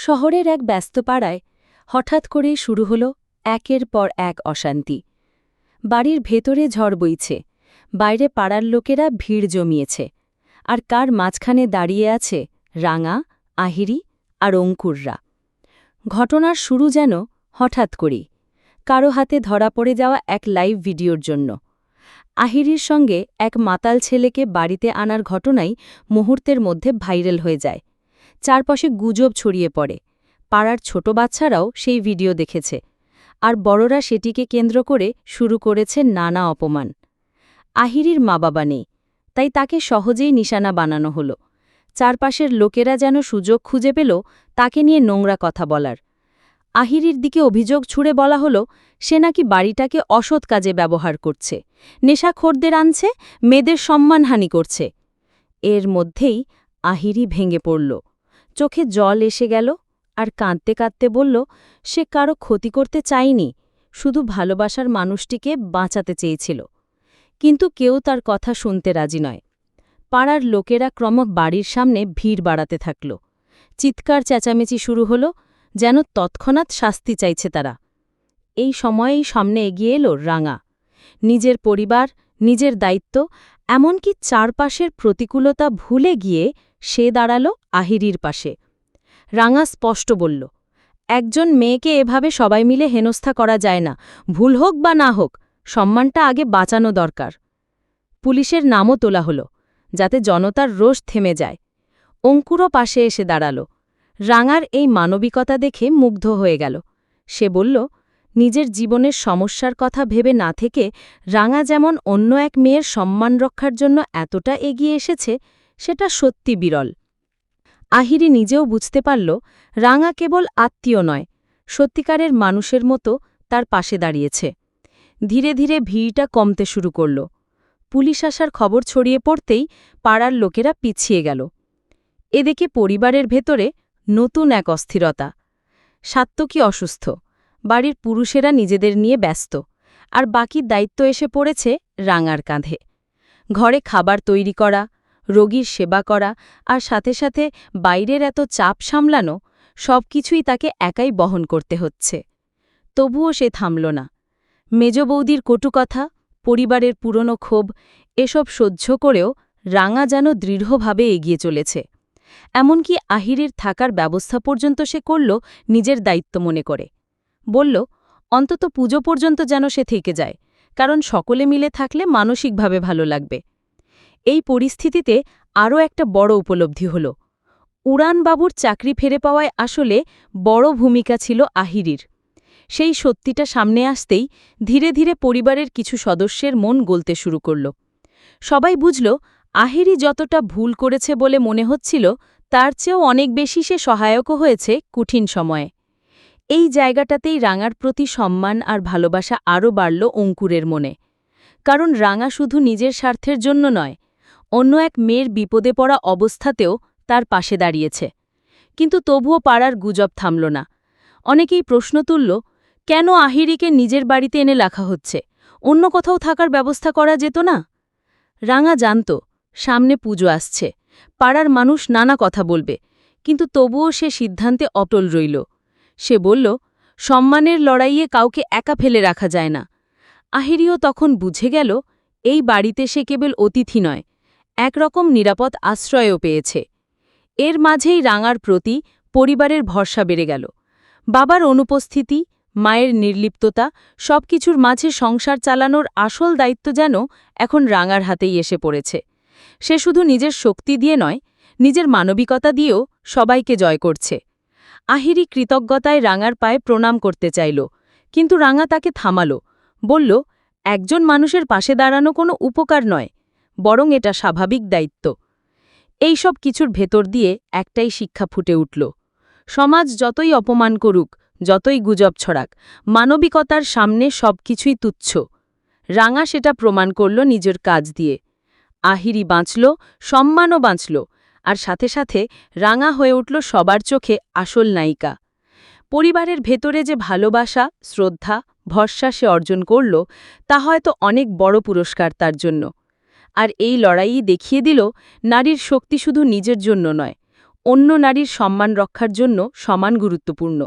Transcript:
শহরের এক ব্যস্ত পাড়ায় হঠাৎ করেই শুরু হল একের পর এক অশান্তি। বাড়ির ভেতরে ঝড় বইছে, বাইরে পাড়ার লোকেরা ভিড় জমিয়েছে, আর কার মাঝখানে দাঁড়িয়ে আছে রাঙা, আহিরি আর অঙ্কুররা। ঘটনার শুরু যেন হঠাৎ করেই, কারও হাতে ধরা পড়ে যাওয়া এক লাইভ ভিডিওর জন্য। আহিরির সঙ্গে এক মাতাল ছেলেকে বাড়িতে আনার ঘটনাই মুহূর্তের মধ্যে ভাইরাল হয়ে যায়। চারপাশে গুজব ছড়িয়ে পড়ে। পাড়ার ছোট বাচ্চারাও সেই ভিডিও দেখেছে। আর বড়রা সেটিকে কেন্দ্র করে শুরু করেছে নানা অপমান। আহিরির মা বাবা নেই, তাই তাকে সহজেই নিশানা বানানো হলো। চারপাশের লোকেরা যেন সুযোগ খুঁজে পেল, তাকে নিয়ে নোংরা কথা বলার। আহিরির দিকে অভিযোগ ছুড়ে বলা হলো, সে নাকি বাড়িটাকে অসৎ কাজে ব্যবহার করছে, নেশাখোরদের আনছে, মেয়েদের সম্মানহানি করছে। এর মধ্যেই আহিরি ভেঙে পড়ল। চোখে জল এসে গেল আর কাঁদতে কাঁদতে বলল, সে কারও ক্ষতি করতে চায়নি, শুধু ভালোবাসার মানুষটিকে বাঁচাতে চেয়েছিল। কিন্তু কেউ তার কথা শুনতে রাজি নয়। পাড়ার লোকেরা ক্রম বাড়ির সামনে ভিড় বাড়াতে থাকল। চিৎকার চেঁচামেচি শুরু হল, যেন তৎক্ষণাৎ শাস্তি চাইছে তারা। এই সময়েই সামনে এগিয়ে এলো রাঙা। নিজের পরিবার, নিজের দায়িত্ব, এমনকি চারপাশের প্রতিকূলতা ভুলে গিয়ে সে দাঁড়াল আহিরির পাশে। রাঙা স্পষ্ট বলল, একজন মেয়েকে এভাবে সবাই মিলে হেনস্থা করা যায় না। ভুল হোক বা না হোক, সম্মানটা আগে বাঁচানো দরকার। পুলিশের নামও তোলা হলো, যাতে জনতার রোষ থেমে যায়। অঙ্কুরও পাশে এসে দাঁড়াল। রাঙার এই মানবিকতা দেখে মুগ্ধ হয়ে গেল। সে বলল, নিজের জীবনের সমস্যার কথা ভেবে না থেকে রাঙা যেমন অন্য এক মেয়ের সম্মান রক্ষার জন্য এতটা এগিয়ে এসেছে সেটা সত্যি বিরল। আহিরি নিজেও বুঝতে পারল, রাঙা কেবল আত্মীয় নয়, সত্যিকারের মানুষের মতো তার পাশে দাঁড়িয়েছে। ধীরে ধীরে ভিড়টা কমতে শুরু করল। পুলিশ আসার খবর ছড়িয়ে পড়তেই পাড়ার লোকেরা পিছিয়ে গেল। এদিকে পরিবারের ভেতরে নতুন এক অস্থিরতা। সাত্তকী অসুস্থ, বাড়ির পুরুষেরা নিজেদের নিয়ে ব্যস্ত, আর বাকি দায়িত্ব এসে পড়েছে রাঙার কাঁধে। ঘরে খাবার তৈরি করা রোগীর সেবা করা আর সাথে সাথে বাইরের এত চাপ সামলানো সব কিছুই তাকে একাই বহন করতে হচ্ছে। তবুও সে থামল না। মেজ বৌদির কটুকথা পরিবারের পুরনো ক্ষোভ, এসব সহ্য করেও রাঙা যেন দৃঢ়ভাবে এগিয়ে চলেছে। এমনকি আহিরের থাকার ব্যবস্থা পর্যন্ত সে করল নিজের দায়িত্ব মনে করে। বলল, অন্তত পুজো পর্যন্ত যেন সে থেকে যায়, কারণ সকলে মিলে থাকলে মানসিকভাবে ভালো লাগবে। এই পরিস্থিতিতে আরও একটা বড় উপলব্ধি হল। উড়ানবাবুর চাকরি ফেরে পাওয়ায় আসলে বড় ভূমিকা ছিল আহিরির। সেই সত্যিটা সামনে আসতেই ধীরে ধীরে পরিবারের কিছু সদস্যের মন গলতে শুরু করল। সবাই বুঝল, আহিরি যতটা ভুল করেছে বলে মনে হচ্ছিল, তার চেয়েও অনেক বেশি সে সহায়কও হয়েছে কঠিন সময়ে। এই জায়গাটাতেই রাঙার প্রতি সম্মান আর ভালোবাসা আরও বাড়ল অঙ্কুরের মনে। কারণ রাঙা শুধু নিজের স্বার্থের জন্য নয় অন্য এক মেয়ের বিপদে পড়া অবস্থাতেও তার পাশে দাঁড়িয়েছে। কিন্তু তবুও পাড়ার গুজব থামল না। অনেকেই প্রশ্ন তুলল, কেন আহিরিকে নিজের বাড়িতে এনে লেখা হচ্ছে? অন্য কোথাও থাকার ব্যবস্থা করা যেত না? রাঙা জানত, সামনে পুজো আসছে। পাড়ার মানুষ নানা কথা বলবে, কিন্তু তবুও সে সিদ্ধান্তে অটল রইল। সে বলল, সম্মানের লড়াইয়ে কাউকে একা ফেলে রাখা যায় না। আহিরিও তখন বুঝে গেল, এই বাড়িতে সে কেবল অতিথি নয় একরকম নিরাপদ আশ্রয়ও পেয়েছে। এর মাঝেই রাঙার প্রতি পরিবারের ভরসা বেড়ে গেল। বাবার অনুপস্থিতি, মায়ের নির্লিপ্ততা, সবকিছুর মাঝে সংসার চালানোর আসল দায়িত্ব যেন এখন রাঙার হাতেই এসে পড়েছে। সে শুধু নিজের শক্তি দিয়ে নয়, নিজের মানবিকতা দিয়েও সবাইকে জয় করছে। আহিরি কৃতজ্ঞতায় রাঙার পায়ে প্রণাম করতে চাইল, কিন্তু রাঙা তাকে থামাল, বলল, একজন মানুষের পাশে দাঁড়ানো কোনো উপকার নয় বরং এটা স্বাভাবিক দায়িত্ব। এই সব কিছুর ভেতর দিয়ে একটাই শিক্ষা ফুটে উঠল। সমাজ যতই অপমান করুক, যতই গুজব ছড়াক, মানবিকতার সামনে সব কিছুই তুচ্ছ। রাঙা সেটা প্রমাণ করল নিজের কাজ দিয়ে। আহিরি বাঁচল, সম্মানও বাঁচল, আর সাথে সাথে রাঙা হয়ে উঠল সবার চোখে আসল নায়িকা। পরিবারের ভেতরে যে ভালোবাসা, শ্রদ্ধা, ভরসা সে অর্জন করল, তা হয়তো অনেক বড় পুরস্কার তার জন্য। আর এই লড়াইই দেখিয়ে দিল নারীর শক্তি শুধু নিজের জন্য নয়, অন্য নারীর সম্মান রক্ষার জন্য সমান গুরুত্বপূর্ণ।